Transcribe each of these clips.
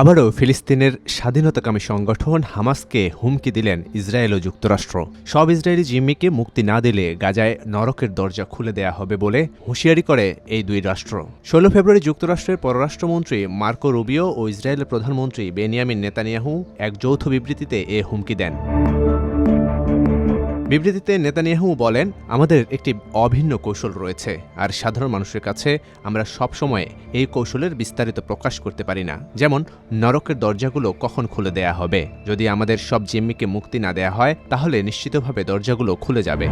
আবারও ফিলিস্তিনের স্বাধীনতাকামী সংগঠন হামাসকে হুমকি দিলেন ইসরায়েল ও যুক্তরাষ্ট্র। সব ইসরায়েলি জিম্মিকে মুক্তি না দিলে গাজায় নরকের দরজা খুলে দেয়া হবে বলে হুঁশিয়ারি করে এই দুই রাষ্ট্র। ষোলো ফেব্রুয়ারি যুক্তরাষ্ট্রের পররাষ্ট্রমন্ত্রী মার্কো রুবিও ও ইসরায়েলের প্রধানমন্ত্রী বেনিয়ামিন নেতানিয়াহু এক যৌথ বিবৃতিতে এ হুমকি দেন। বিবৃতিতে নেতানিয়াহু বলেন, আমাদের একটি অভিন্ন কৌশল রয়েছে, আর সাধারণ মানুষের কাছে আমরা সবসময় এই কৌশলের বিস্তারিত প্রকাশ করতে পারি না। যেমন, নরকের দরজাগুলো কখন খুলে দেয়া হবে? যদি আমাদের সব জিম্মিকে মুক্তি না দেয়া হয়, তাহলে নিশ্চিতভাবে দরজাগুলো খুলে যাবে।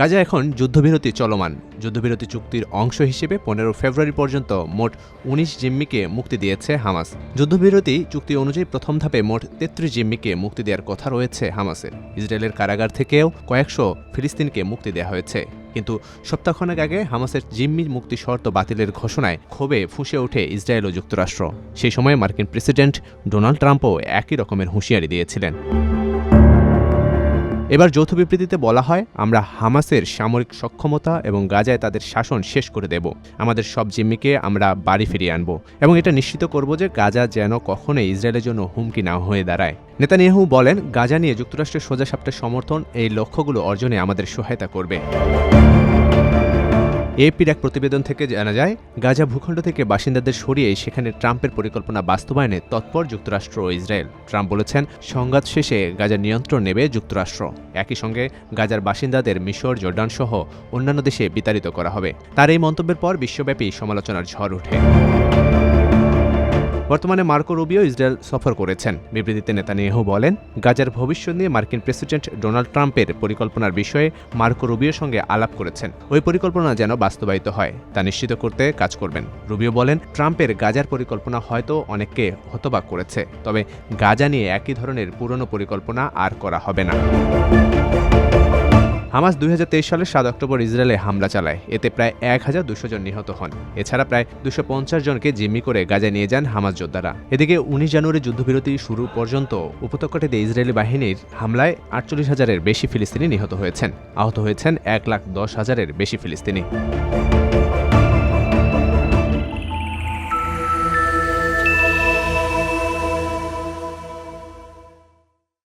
গাজা এখন যুদ্ধবিরতি চলমান। যুদ্ধবিরতি চুক্তির অংশ হিসেবে পনেরো ফেব্রুয়ারি পর্যন্ত মোট উনিশ জিম্মিকে মুক্তি দিয়েছে হামাস। যুদ্ধবিরতি চুক্তি অনুযায়ী প্রথম ধাপে মোট তেত্রিশ জিম্মিকে মুক্তি দেওয়ার কথা রয়েছে হামাসের। ইসরায়েলের কারাগার থেকেও কয়েকশো ফিলিস্তিনকে মুক্তি দেওয়া হয়েছে। কিন্তু সপ্তাহখানেক আগে হামাসের জিম্মি মুক্তি শর্ত বাতিলের ঘোষণায় ক্ষোভে ফুঁসে ওঠে ইসরায়েল ও যুক্তরাষ্ট্র। সেই সময় মার্কিন প্রেসিডেন্ট ডোনাল্ড ট্রাম্পও একই রকমের হুঁশিয়ারি দিয়েছিলেন। এবার যৌথ বিবৃতিতে বলা হয়, আমরা হামাসের সামরিক সক্ষমতা এবং গাজায় তাদের শাসন শেষ করে দেব। আমাদের সব জিম্মিকে আমরা বাড়ি ফিরিয়ে আনব এবং এটা নিশ্চিত করব যে গাজা যেন কখনোই ইসরায়েলের জন্য হুমকি না হয়ে দাঁড়ায়। নেতানিয়াহু বলেন, গাজা নিয়ে যুক্তরাষ্ট্রের সোজা সাপটা সমর্থন এই লক্ষ্যগুলো অর্জনে আমাদের সহায়তা করবে। এপির এক প্রতিবেদন থেকে জানা যায়, গাজা ভূখণ্ড থেকে বাসিন্দাদের সরিয়ে সেখানে ট্রাম্পের পরিকল্পনা বাস্তবায়নে তৎপর যুক্তরাষ্ট্র ও ইসরায়েল। ট্রাম্প বলেছেন, সংঘাত শেষে গাজার নিয়ন্ত্রণ নেবে যুক্তরাষ্ট্র। একই সঙ্গে গাজার বাসিন্দাদের মিশর, জর্ডান সহ অন্যান্য দেশে বিতাড়িত করা হবে। তার এই মন্তব্যের পর বিশ্বব্যাপী সমালোচনার ঝড় ওঠে। বর্তমানে মার্কো রুবিও ইসরায়েল সফর করেছেন। বিবৃতিতে নেতানিয়াহু বলেন, গাজার ভবিষ্যৎ নিয়ে মার্কিন প্রেসিডেন্ট ডোনাল্ড ট্রাম্পের পরিকল্পনার বিষয়ে মার্কো রুবিওর সঙ্গে আলাপ করেছেন। ওই পরিকল্পনা যেন বাস্তবায়িত হয়, তা নিশ্চিত করতে কাজ করবেন। রুবিও বলেন, ট্রাম্পের গাজার পরিকল্পনা হয়তো অনেককে হতবাক করেছে, তবে গাজা নিয়ে একই ধরনের পুরনো পরিকল্পনা আর করা হবে না। হামাস দুই সালের সাত অক্টোবর ইসরায়েলে হামলা চালায়। এতে প্রায় এক হাজার দুশো জন নিহত হন। এছাড়া প্রায় দুশো পঞ্চাশ জনকে জিম্মি করে গাজায় নিয়ে যান হামাস যোদ্ধারা। এদিকে উনিশ জানুয়ারি যুদ্ধবিরতি শুরু পর্যন্ত উপত্যকাটিতে ইসরায়েলি বাহিনীর হামলায় আটচল্লিশ হাজারের বেশি ফিলিস্তিনি নিহত হয়েছেন। আহত হয়েছেন এক লাখ দশ হাজারের বেশি ফিলিস্তিনি।